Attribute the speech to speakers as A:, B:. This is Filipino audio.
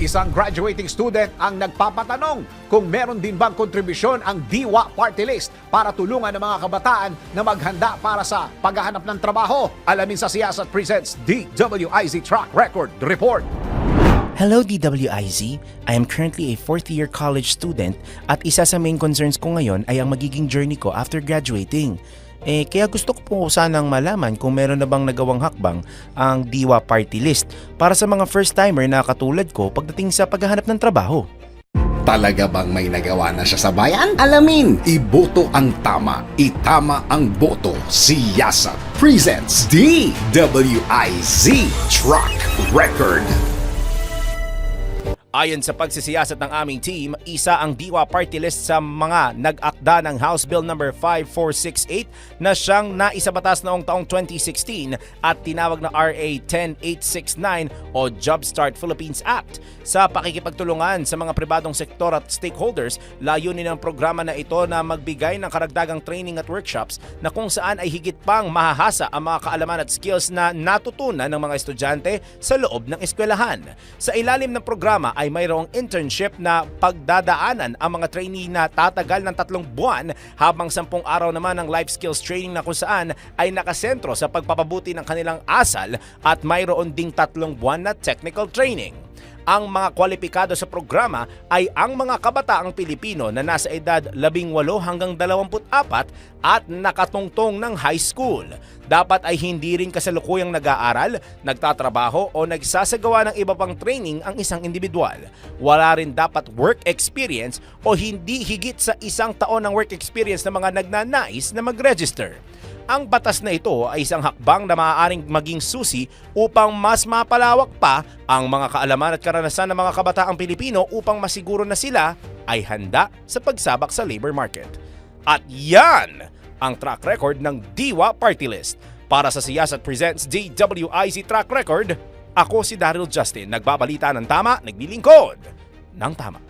A: Isang graduating student ang nagpapatanong kung meron din bang kontribusyon ang Diwa Party List para tulungan ng mga kabataan na maghanda para sa paghahanap ng trabaho. Alamin sa Siyasat Presents DWIZ Track Record Report.
B: Hello DWIZ! I am currently a fourth year college student at isa sa main concerns ko ngayon ay ang magiging journey ko after graduating. Eh, kaya gusto ko po sanang malaman kung meron na bang nagawang hakbang ang Diwa Party List para sa mga first-timer na katulad ko pagdating sa paghahanap ng trabaho.
C: Talaga bang may nagawa na siya sa bayan? Alamin! Iboto ang tama. Itama ang boto. Siyasa presents DWIZ Truck Record.
B: Ayon sa pagsisiyasat ng aming team, isa ang Diwa Party List sa mga nag-akda ng House Bill No. 5468 na siyang naisabatas noong taong 2016 at tinawag na RA 10869 o Jumpstart Philippines Act. Sa pakikipagtulungan sa mga pribadong sektor at stakeholders, layunin ng programa na ito na magbigay ng karagdagang training at workshops na kung saan ay higit pang mahahasa ang mga kaalaman at skills na natutunan ng mga estudyante sa loob ng eskwelahan. Sa ilalim ng programa ay mayroong internship na pagdadaanan ang mga trainee na tatagal ng tatlong buwan habang sampung araw naman ng life skills training na kung saan ay nakasentro sa pagpapabuti ng kanilang asal at mayroon ding tatlong buwan na technical training. Ang mga kwalipikado sa programa ay ang mga kabataang Pilipino na nasa edad 18 hanggang 24 at nakatungtong ng high school. Dapat ay hindi rin kasalukuyang nag-aaral, nagtatrabaho o nagsasagawa ng iba pang training ang isang individual. Wala rin dapat work experience o hindi higit sa isang taon ng work experience ng mga nagnanais na mag-register. Ang batas na ito ay isang hakbang na maaaring maging susi upang mas mapalawak pa ang mga kaalaman at karanasan ng mga kabataang Pilipino upang masiguro na sila ay handa sa pagsabak sa labor market. At yan ang track record ng Diwa Party List. Para sa Siyasat Presents DWIZ Track Record, ako si Daryl Justin, nagbabalita ng tama, naglilingkod ng tama.